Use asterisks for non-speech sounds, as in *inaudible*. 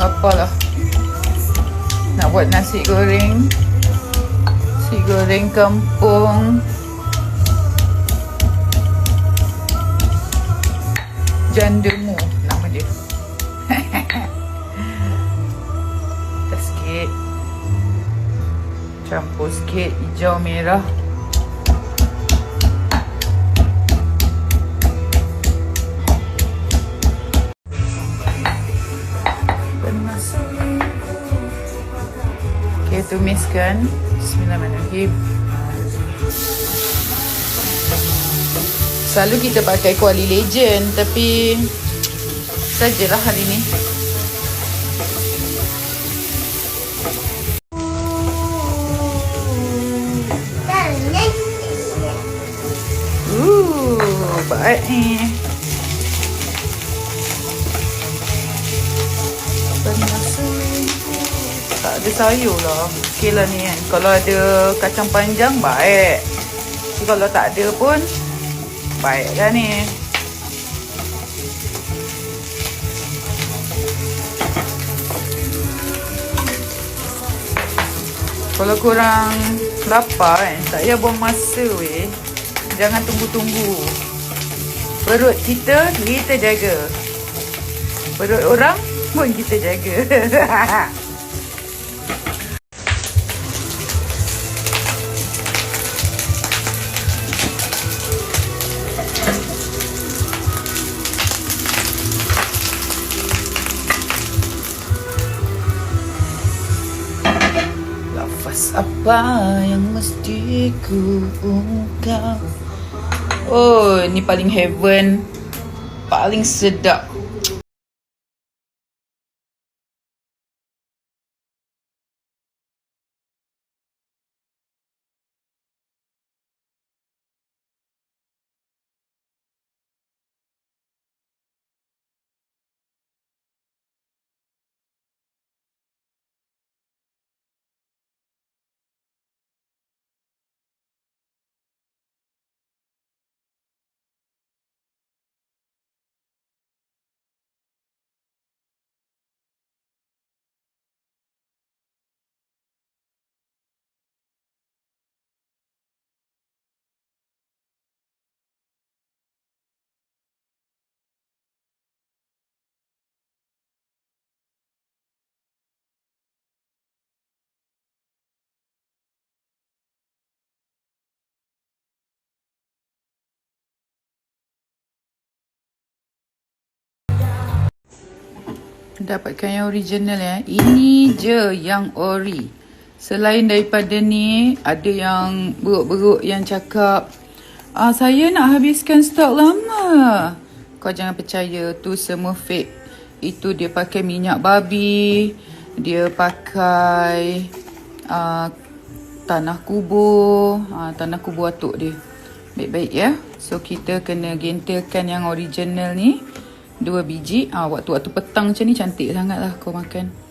apalah. Nak buat nasi goreng. Nasi goreng kampung. Jandemu nama dia. *laughs* Sikit. Campur sikit hijau merah. Okay, tumiskan. Bismillahirrahmanirrahim. Selalu kita pakai kuali legend tapi sajalah hari ni. Baik ni. Tak ada sayur lah. Okey lah ni kan. Kalau ada kacang panjang, baik. Tapi kalau tak ada pun, baik lah ni. Kalau korang lapar kan, tak payah buang masa weh. Jangan tunggu-tunggu. Perut kita, kita jaga. Perut orang pun kita jaga. *laughs* Lafaz apa yang mesti ku ungkap? Oh, ni paling heaven. Paling sedap Dapatkan yang original ya. Ini je yang ori. Selain daripada ni, ada yang beruk-beruk yang cakap, ah, saya nak habiskan stok lama. Kau jangan percaya, tu semua fake. Itu dia pakai minyak babi, dia pakai ah, tanah kubur, ah, tanah kubur atuk dia. Baik-baik ya. So kita kena gentilkan yang original ni. Dua biji. Ah, waktu-waktu petang macam ni cantik sangat lah kau makan.